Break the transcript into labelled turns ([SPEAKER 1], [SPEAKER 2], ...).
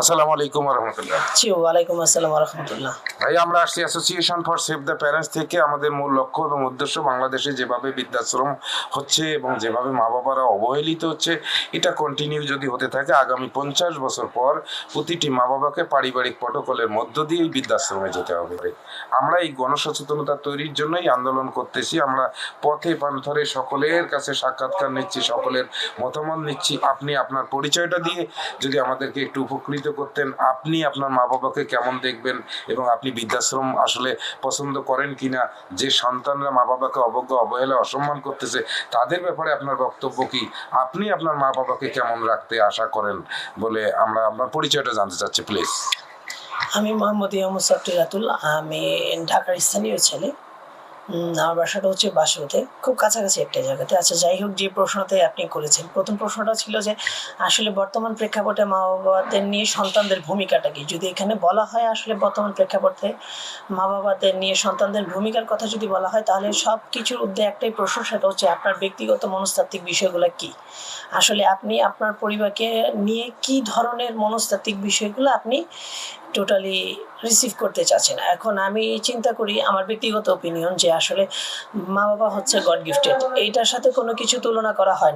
[SPEAKER 1] আসসালামু আলাইকুম রহমতুল্লাহ।
[SPEAKER 2] জি ওয়ালাইকুম আসসালাম রহমতুল্লাহ।
[SPEAKER 1] ভাই আমরা আসছি association for save the parents থেকে। আমাদের মূল লক্ষ্য এবং উদ্দেশ্য বাংলাদেশে যেভাবে হচ্ছে এবং যেভাবে মা বাবারা অবহেলিত হচ্ছে এটা কন্টিনিউ যদি হতে থাকে আগামী পঞ্চাশ বছর পর প্রতিটি মা বাবাকে পারিবারিক প্রটোকলের মধ্য দিয়েই বৃদ্ধাশ্রমে যেতে হবে। আমরা এই গণসচেতনতা তৈরির জন্যই আন্দোলন করতেছি। আমরা পথে পান্থরে সকলের কাছে সাক্ষাৎকার নিচ্ছি সকলের মতামত নিচ্ছি। আপনি আপনার পরিচয়টা দিয়ে যদি আমাদেরকে একটু উপকৃত করতেন, আপনি আপনার মা বাবাকে কেমন দেখবেন এবং আপনি বৃদ্ধাশ্রম আসলে পছন্দ করেন কিনা? যে সন্তানরা মা বাবাকে অবজ্ঞা, অবহেলা, অসম্মান করতেছে, তাদের ব্যাপারে আপনার বক্তব্য কি? আপনি আপনার মা বাবাকে কেমন রাখতে আশা করেন বলে আমরা আপনার পরিচয়টা জানতে চাচ্ছি প্লিজ
[SPEAKER 2] আমি মোহাম্মদ ইহমদ সাবটি রাতুল আমি ঢাকার স্থানীয় ছেলে। আমার বাসাটা হচ্ছে বাসুতে খুব কাছাকাছি একটা জায়গাতে। আচ্ছা যাই হোক, যে প্রশ্নতে আপনি করেছেন। প্রথম প্রশ্নটা ছিল যে, আসলে বর্তমান প্রেক্ষাপটে মা বাবাদের নিয়ে সন্তানদের ভূমিকাটা কি? যদি এখানে বলা হয় আসলে বর্তমান প্রেক্ষাপটে মা বাবাদের নিয়ে সন্তানদের ভূমিকার কথা যদি বলা হয়, তাহলে সব কিছুর উদ্দে একটাই প্রশ্ন, সেটা হচ্ছে আপনার ব্যক্তিগত মনস্তাত্ত্বিক বিষয়গুলো কি? আসলে আপনি আপনার পরিবারকে নিয়ে কি ধরনের মনস্তাত্ত্বিক বিষয়গুলো আপনি টোটালি রিসিভ করতে চাচ্ছে না। এখন আমি চিন্তা করি, আমার ব্যক্তিগত ওপিনিয়ন যে আসলে মা বাবা হচ্ছে গড গিফটেড এইটার সাথে কোনো কিছু তুলনা করা হয় না।